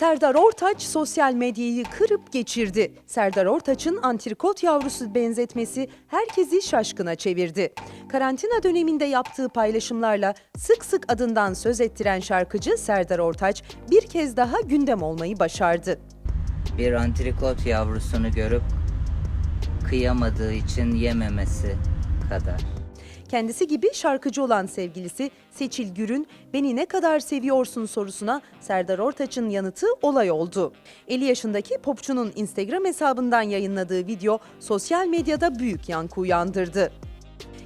Serdar Ortaç sosyal medyayı kırıp geçirdi. Serdar Ortaç'ın antrikot yavrusu benzetmesi herkesi şaşkına çevirdi. Karantina döneminde yaptığı paylaşımlarla sık sık adından söz ettiren şarkıcı Serdar Ortaç bir kez daha gündem olmayı başardı. Bir antrikot yavrusunu görüp kıyamadığı için yememesi kadar. Kendisi gibi şarkıcı olan sevgilisi Seçil Gür'ün "Beni ne kadar seviyorsun?" sorusuna Serdar Ortaç'ın yanıtı olay oldu. 50 yaşındaki popçunun Instagram hesabından yayınladığı video sosyal medyada büyük yankı uyandırdı.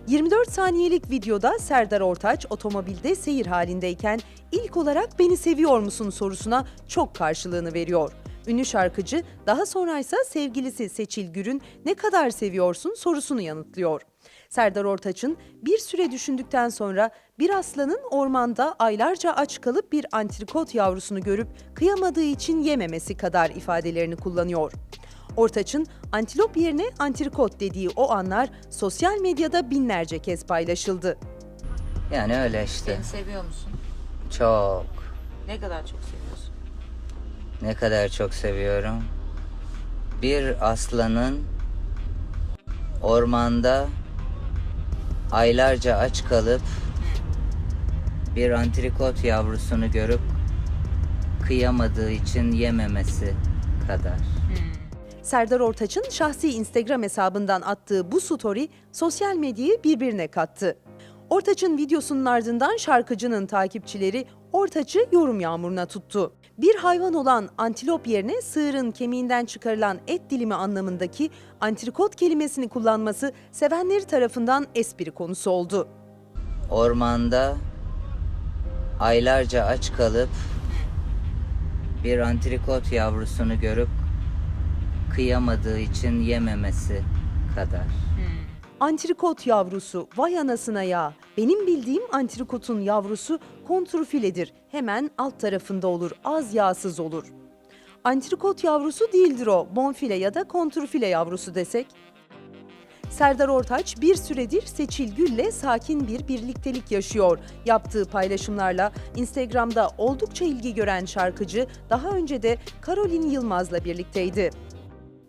24 saniyelik videoda Serdar Ortaç otomobilde seyir halindeyken ilk olarak beni seviyor musun sorusuna çok karşılığını veriyor. Ünlü şarkıcı daha sonra ise sevgilisi Seçil Gür'ün ne kadar seviyorsun sorusunu yanıtlıyor. Serdar Ortaç'ın bir süre düşündükten sonra bir aslanın ormanda aylarca aç kalıp bir antrikot yavrusunu görüp kıyamadığı için yememesi kadar ifadelerini kullanıyor. Ortaç'ın antilop yerine antrikot dediği o anlar sosyal medyada binlerce kez paylaşıldı. Yani öyle işte. Beni seviyor musun? Çok. Ne kadar çok seviyorsun? Ne kadar çok seviyorum. Bir aslanın ormanda aylarca aç kalıp bir antrikot yavrusunu görüp kıyamadığı için yememesi kadar. Serdar Ortaç'ın şahsi Instagram hesabından attığı bu story sosyal medyayı birbirine kattı. Ortaç'ın videosunun ardından şarkıcının takipçileri Ortaç'ı yorum yağmuruna tuttu. Bir hayvan olan antilop yerine sığırın kemiğinden çıkarılan et dilimi anlamındaki antrikot kelimesini kullanması sevenleri tarafından espri konusu oldu. Ormanda aylarca aç kalıp bir antrikot yavrusunu görüp kıyamadığı için yememesi kadar. Antrikot yavrusu, vay anasına ya. Benim bildiğim antrikotun yavrusu kontrfiledir. Hemen alt tarafında olur, az yağsız olur. Antrikot yavrusu değildir o, bonfile ya da kontrfile yavrusu desek. Serdar Ortaç bir süredir Seçil Gül'le sakin bir birliktelik yaşıyor. Yaptığı paylaşımlarla Instagram'da oldukça ilgi gören şarkıcı daha önce de Karolin Yılmaz'la birlikteydi.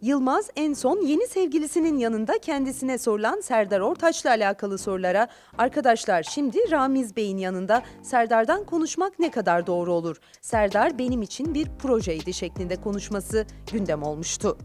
Yılmaz en son yeni sevgilisinin yanında kendisine sorulan Serdar Ortaç'la alakalı sorulara arkadaşlar şimdi Ramiz Bey'in yanında Serdar'dan konuşmak ne kadar doğru olur? Serdar benim için bir projeydi şeklinde konuşması gündem olmuştu.